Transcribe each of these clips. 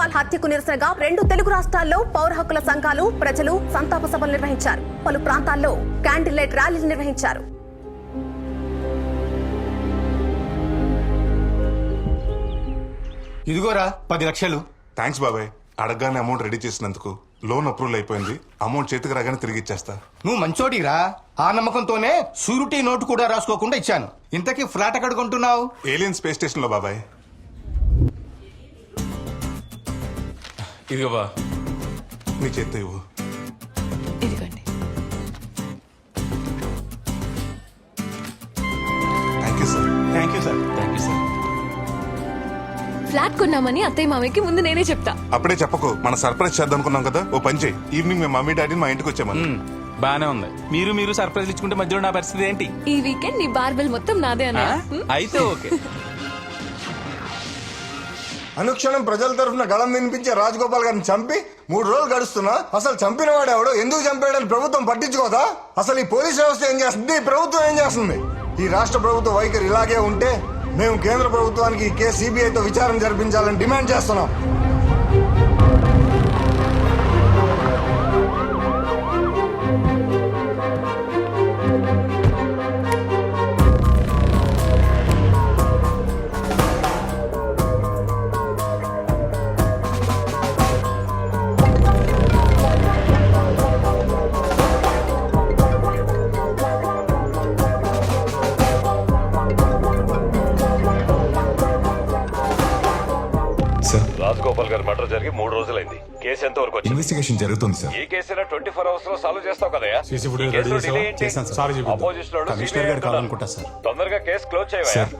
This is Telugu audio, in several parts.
రాజ్గోపాల్ హత్యకు నిరసనగా రెండు తెలుగు రాష్ట్రాల్లో పౌర హక్కుల సంఘాలు ప్రజలు సంతాప సభలు నిర్వహించారు. పలు ప్రాంతాల్లో క్యాండిల్ లైట్ ర్యాలీలు నిర్వహించారు. ఇదిగోరా పది లక్షలు. థ్యాంక్స్ బాబాయ్. అడగగానే అమౌంట్ రెడీ చేసినందుకు లోన్ అప్రూవల్ అయిపోయింది. అమౌంట్ చేతికి రాగానే తిరిగి ఇచ్చేస్తా. నువ్వు మంచోడిరా. ఆ నమ్మకంతోనే షూరిటీ నోటు కూడా రాసుకోకుండా ఇచ్చాను. ఇంతకీ ఫ్లాట్ ఎక్కడ కొంటున్నావు? ఏలియన్ స్పేస్ స్టేషన్లో బాబాయ్. ఇదిగో బా నీ చేత్తో ఇవ్వు. ఇదిగోండి. Thank you sir thank you sir thank you sir flat కొన్నామని అత్తయ్య మామయ్యకి ముందు నేనే చెప్తా. అప్పుడే చెప్పకు మన సర్ప్రైజ్ చేద్దాం అనుకున్నాం కదా. ఓ పని చేయి. ఈవినింగ్ మేము మమ్మీ డాడీని మా ఇంటికి వచ్చామని బానే ఉంది. మీరు మీరు సర్ప్రైజ్ ఇచ్చుకుంటే మధ్యలో నా పరిస్థితి ఏంటి? ఈ వీకెండ్ నీ బార్బెల్ మొత్తం నాదే ఆ? అన్నయ్య అయితే ఓకే. అనుక్షణం ప్రజల తరఫున గళం వినిపించే రాజగోపాల్ గారిని చంపి మూడు రోజులు గడుస్తున్నా. అసలు చంపిన వాడు ఎందుకు చంపాడని ప్రభుత్వం పట్టించుకోదా? అసలు ఈ పోలీస్ వ్యవస్థ ఏం చేస్తుంది? ఈ ప్రభుత్వం ఏం చేస్తుంది? ఈ రాష్ట్ర ప్రభుత్వ వైఖరి ఇలాగే ఉంటే మేము కేంద్ర ప్రభుత్వానికి ఈ కేసు సిబిఐతో విచారణ జరిపించాలని డిమాండ్ చేస్తున్నాం. రాజగోపాల్ గారి మర్డర్ జరిగి మూడు రోజులైంది కేసు ఎంత వరకు వచ్చింది ఇన్వెస్టిగేషన్ జరుగుతుంది సార్ ఈ కేసు ట్వంటీ ఫోర్ అవర్స్లో సాల్వ్ చేస్తావు కదా సీసీ ఫుటేజ్ రెడీ చేసావా? చేశాను సార్. సారీ చెప్పిందా? అపోజిషన్ వాళ్ళు కమిషనర్ CBI గారు కావాలనుకుంటా సార్. తొందరగా కేసు క్లోజ్ చేయవా సార్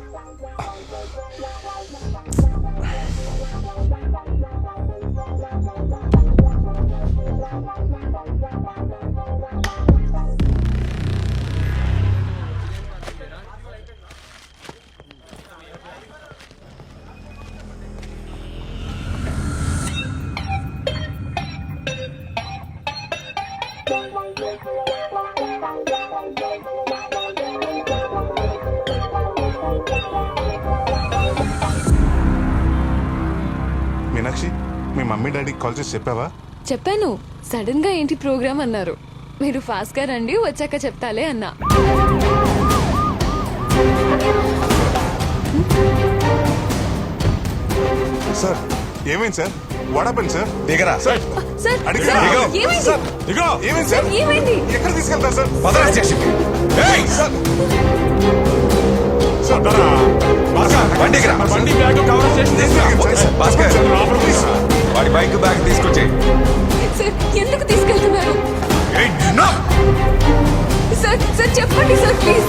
మీనాక్షి మీ మమ్మీ డాడీకి కాల్ చేసి చెప్పావా? చెప్పాను. సడన్గా ఏంటి ప్రోగ్రామ్ అన్నారు. మీరు ఫాస్ట్గా రండి వచ్చాక చెప్తాలే అన్నా. సార్ ఏమైంది సార్? వాడపండి సార్ దిగరా. సార్ సార్ అడిగి సార్, ఇగో. ఏమైంది? సార్ ఇగో. ఏమైంది? సార్ సార్, ఏమైంది? ఎక్కడ తీసుకెళ్తారు సార్ పదరా స్టేషన్ ఏయ్ సార్ బండికి వాడి బైక్ బ్యాగ్ తీసుకొచ్చే ఎందుకు తీసుకెళ్తున్నారు? సార్ సార్ చెప్పండి సార్ ప్లీజ్.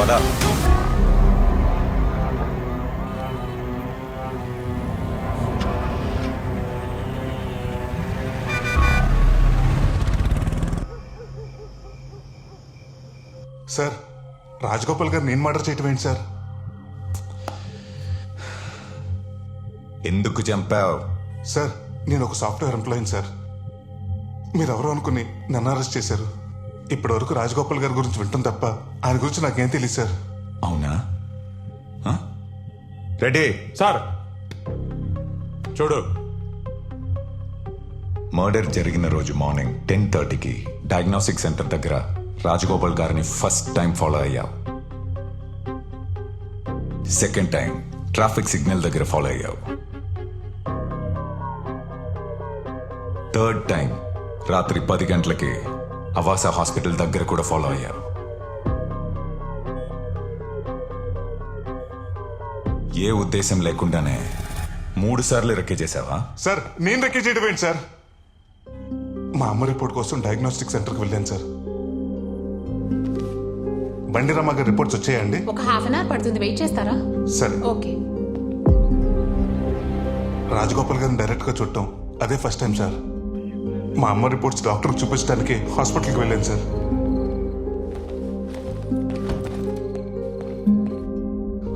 పద. సార్ రాజగోపాల్ గారు నేను మర్డర్ చేయటం ఏంటి సార్? ఎందుకు చంపావు? సార్ నేను ఒక సాఫ్ట్వేర్ ఎంప్లాయీని సార్. మీరు ఎవరో అనుకుని నన్ను అరెస్ట్ చేశారు. ఇప్పటి వరకు రాజగోపాల్ గారి గురించి వింటాం తప్ప ఆయన గురించి నాకేం తెలియదు సార్. అవునా? రెడీ? సార్. చూడు. మర్డర్ జరిగిన రోజు మార్నింగ్ టెన్ థర్టీకి డయాగ్నోస్టిక్ సెంటర్ దగ్గర రాజగోపాల్ గారిని ఫస్ట్ టైం ఫాలో అయ్యావు. సెకండ్ టైం ట్రాఫిక్ సిగ్నల్ దగ్గర ఫాలో అయ్యావు. Third time. రాత్రి పది గంటలకి అవాస హాస్పిటల్ దగ్గర కూడా ఫాలో అయ్యావు ఏ ఉద్దేశం లేకుండానే మూడు సార్లు రెక్కే చేసావా సార్ నేను రెక్కి చేయడం ఏంటి సార్? మా అమ్మ రిపోర్ట్ కోసం డయాగ్నోస్టిక్ సెంటర్కి వెళ్ళాను సార్. బండిరామ గారి రిపోర్ట్స్ వచ్చాయండి. ఒక హాఫ్ అన్ అవర్ పడుతుంది. వెయిట్ చేస్తారా? సరే. ఓకే రాజగోపాల్ గారిని డైరెక్ట్గా చూడటం. అదే ఫస్ట్ టైం సార్ మా అమ్మ రిపోర్ట్స్ డాక్టర్కి చూపించడానికి హాస్పిటల్కి వెళ్ళాను సార్.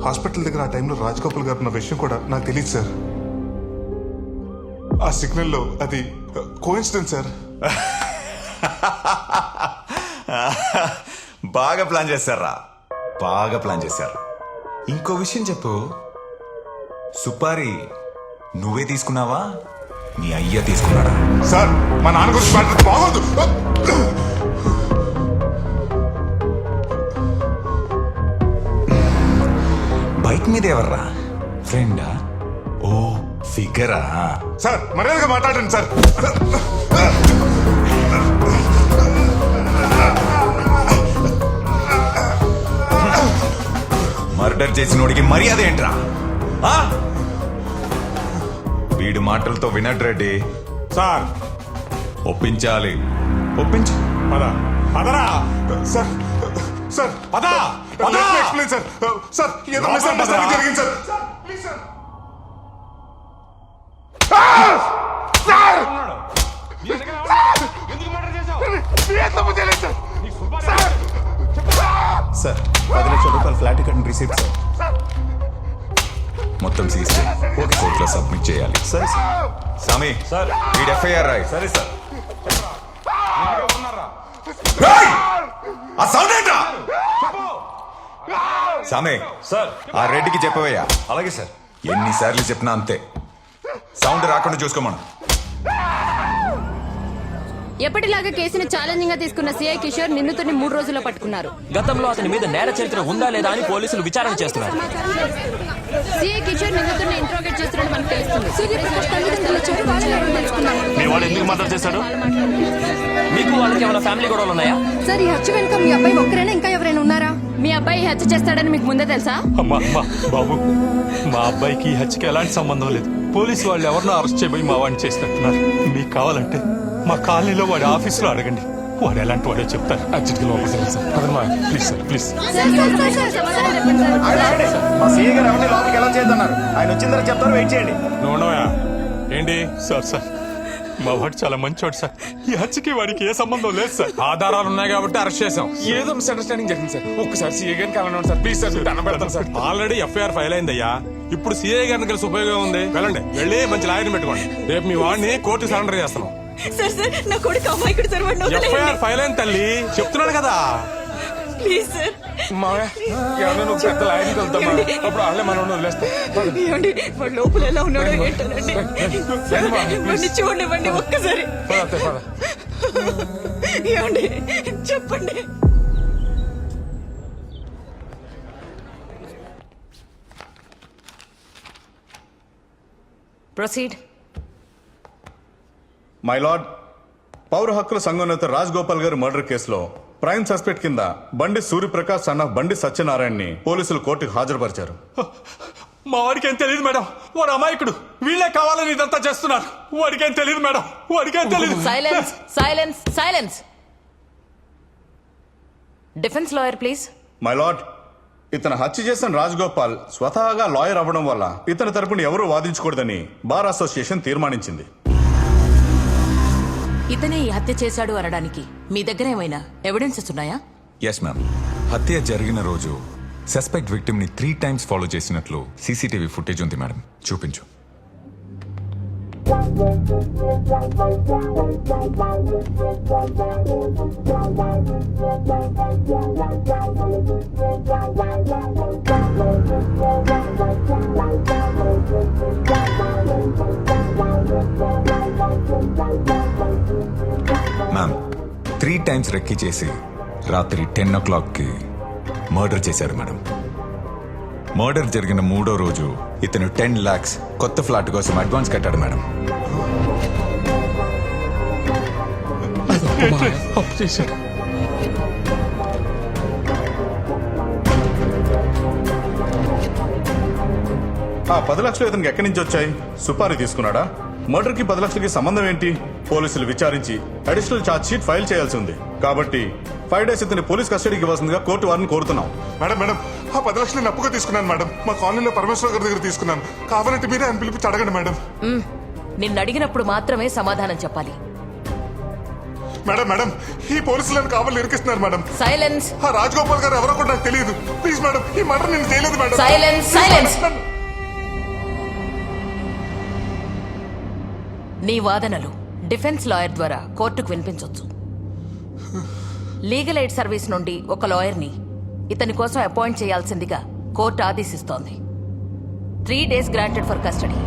హాస్పిటల్ దగ్గర ఆ టైంలో రాజగోపాల్ గారు ఉన్న విషయం కూడా నాకు తెలియదు సార్. ఆ సిగ్నల్లో అది uh, కోయిన్సిడెంట్ సార్. బాగా ప్లాన్ చేశారా? బాగా ప్లాన్ చేశారు. ఇంకో విషయం చెప్పు. సుపారి నువ్వే తీసుకున్నావా? నీ అయ్య తీసుకున్నాడా? సార్ మా నాన్న గురించి మాట్లాడితే బాగోదు. బైక్ మీద ఎవర్రా? ఫ్రెండా? ఓ ఫిగరా? సార్ మర్యాదగా మాట్లాడండి సార్. మర్డర్ చేసినోడికి మర్యాద ఏంట్రా? ఆ? వీడి మాటలతో వినడ్ రెడ్డి. సార్. ఒప్పించాలి. ఒప్పించు. పద. పదరా. సార్. సార్ పద. పద. explain, sir. సార్ ఏదో మిస్అండర్స్టాండింగ్. జరిగింది sir. Sir please sir. Sir! పది లక్షల రూపాయల ఫ్లాట్ టికెట్ రిసీప్ట్ సార్. మొత్తం ఓకే కోర్టులో సబ్మిట్ చేయాలి. సరే సామి సార్. వీడి ఎఫ్ఐఆర్ రాయ్. సరే సార్! ఆ సౌండ్ సామే సార్. ఆ రెడ్డికి చెప్పవయ్యా. అలాగే సార్. ఎన్నిసార్లు చెప్పినా అంతే. సౌండ్ రాకుండా చూసుకోమను. ఎప్పటిలాగా కేసును ఛాలెంజింగ్గా తీసుకున్న సిఐ కిషోర్ నిన్నుతోని మూడు రోజుల్లో పట్టుకున్నారు. గతంలో అతని మీద నేర చరిత్ర ఉందా లేదా అని పోలీసులు విచారణ చేస్తున్నారు. సిఐ కిషోర్ నిన్నుతోని ఇంట్రోగేట్ చేస్తున్నట్టు మనకు తెలుస్తుంది. మీ వాడు ఎందుకు చేశాడు? మీకు వాళ్ళకి ఏమైనా ఫ్యామిలీ గొడవలు ఉన్నాయా? సార్ ఈ హత్య వెనుక మీ అబ్బాయి ఒక్కరైనా ఇంకా ఎవరైనా ఉన్నారా? మీ అబ్బాయి హత్య చేస్తాడని మీకు ముందే తెలుసా? అమ్మా అమ్మా బాబు మా అబ్బాయికి ఈ హత్యకి ఎలాంటి సంబంధం లేదు. పోలీసు వాళ్ళు ఎవరినో అరెస్ట్ చేయబోయి మా వాడిని చేసినట్టున్నారు. మీకు కావాలంటే మా కాలనీలో వాడి ఆఫీసులో అడగండి. వాడు ఎలాంటి వాడో చెప్తారు. అర్జెంట్గా లోపలికి సార్. పదమ్మా ప్లీజ్ సార్ ప్లీజ్. మా సీఏ గారు ఎవరిని లోపలికి ఎలా చేద్దన్నారు? ఆయన తర్వాత చెప్తారు వెయిట్ చేయండి. నోనోయా ఏంటి? Sir sir. మా వాడు చాలా మంచివాడు సార్. ఈ హత్యకి వాడికి ఏ సంబంధం లేదు సార్. ఆధారాలు ఉన్నాయి కాబట్టి అరెస్ట్ చేసాం ఏదో మిస్అండర్స్టాండింగ్ జరిగింది సార్. ఒక్కసారి సీఏ గారిని కలవండి సార్. ప్లీజ్ సార్ దండం పెడతాను సార్. ఆల్రెడీ ఎఫ్ఐఆర్ ఫైల్ అయిందయ్యా. ఇప్పుడు సీఏ గారిని కలిసి ఉపయోగం ఉంది. వెళ్ళండి. వెళ్ళి మంచి లాయర్ని పెట్టుకోండి. రేపు మీ వాడిని కోర్టు సరెండర్ చేస్తాను సార్ సార్ నా కొడుకు అమ్మాయికుడు సార్ వాడిని ఎఫ్ఐఆర్ ఫైల్ అయింది తల్లి. చెప్తున్నాడు కదా. ప్లీజ్. సార్ ఎవరైనా నువ్వు పెద్ద లాయర్ని కలుద్దామా అప్పుడు వాళ్ళే మనం వదిలేస్తాం. ఏమండి? వాడు లోపల ఎలా ఉన్నాడో ఏంటోనండి. వాడిని చూడండి ఒక్కసారి. ఏమండి? చెప్పండి. ప్రొసీడ్. మై లార్డ్ పౌర హక్కుల సంఘం నేత రాజ్ గోపాల్ గారి మర్డర్ కేసులో ప్రైమ్ సస్పెక్ట్ కింద బండి సూర్యప్రకాష్ అన్న బండి సత్యనారాయణని పోలీసులు కోర్టుకు హాజరుపరిచారు. మా వాడికి ఏం తెలియదు మేడం. వాడు అమాయకుడు. వీళ్ళే కావాలని ఇదంతా చేస్తున్నారు. వాడికి ఏం తెలియదు మేడం. వాడికి ఏం తెలియదు silence silence silence defence lawyer please my lord ఇతను హత్య చేసిన రాజ్ గోపాల్ స్వతహాగా లాయర్ అవ్వడం వల్ల ఇతని తరపున ఎవరూ వాదించకూడదని బార్ అసోసియేషన్ తీర్మానించింది. ఇతనే ఈ హత్య చేశాడు అనడానికి మీ దగ్గర ఏమైనా ఎవిడెన్సెస్ ఉన్నాయా? ఎస్ మ్యామ్ హత్య జరిగిన రోజు సస్పెక్ట్ విక్టిమ్ని త్రీ టైమ్స్ ఫాలో చేసినట్లు సీసీటీవీ ఫుటేజ్ ఉంది మేడం చూపించు. టైమ్స్ రెక్కీ చేసి రాత్రి టెన్ ఓ క్లాక్కి మర్డర్ చేశారు మేడం. మర్డర్ జరిగిన మూడో రోజు ఇతను టెన్ లాక్స్ కొత్త ఫ్లాట్ కోసం అడ్వాన్స్ కట్టాడు మేడం. అప్పు చేశాడు ఆ పది లక్షలు ఇతనికి ఎక్కడి నుంచి వచ్చాయి? సుపారీ తీసుకున్నాడా? మర్డర్కి పది లక్షలకి సంబంధం ఏంటి? పోలీసులు విచారించి అడిషనల్ ఛార్జ్ షీట్ ఫైల్ చేయాల్సి ఉంది. కాబట్టి ఫైవ్ డేస్ ఇతని పోలీస్ కస్టడీకి ఇవ్వాల్సిందిగా కోర్టు వారిని కోరుతున్నాం. మేడం మేడం ఆ పది లక్షలు నేను అప్పుగా తీసుకున్నాను మేడం. మా కాలనీలో పరమేశ్వర గారి దగ్గర తీసుకున్నాను. కావాలంటే మీరే ఆయన పిలిపించి అడగండి మేడం. నిన్ను అడిగినప్పుడు మాత్రమే సమాధానం చెప్పాలి. మేడం మేడం ఈ పోలీసులను కావాలి ఇరికిస్తున్నారు మేడం. సైలెన్స్. ఆ రాజగోపాల్ గారు ఎవరో కూడా నాకు తెలియదు. ప్లీజ్ మేడం ఈ మర్డర్ నేను చేయలేదు మేడం. Silence silence. నీ వాదనలు డిఫెన్స్ లాయర్ ద్వారా కోర్టుకు వినిపించవచ్చు లీగల్ ఎయిడ్ సర్వీస్ నుండి ఒక లాయర్ని ఇతని కోసం అపాయింట్ చేయాల్సిందిగా court ఆదేశిస్తోంది. Three days granted for custody.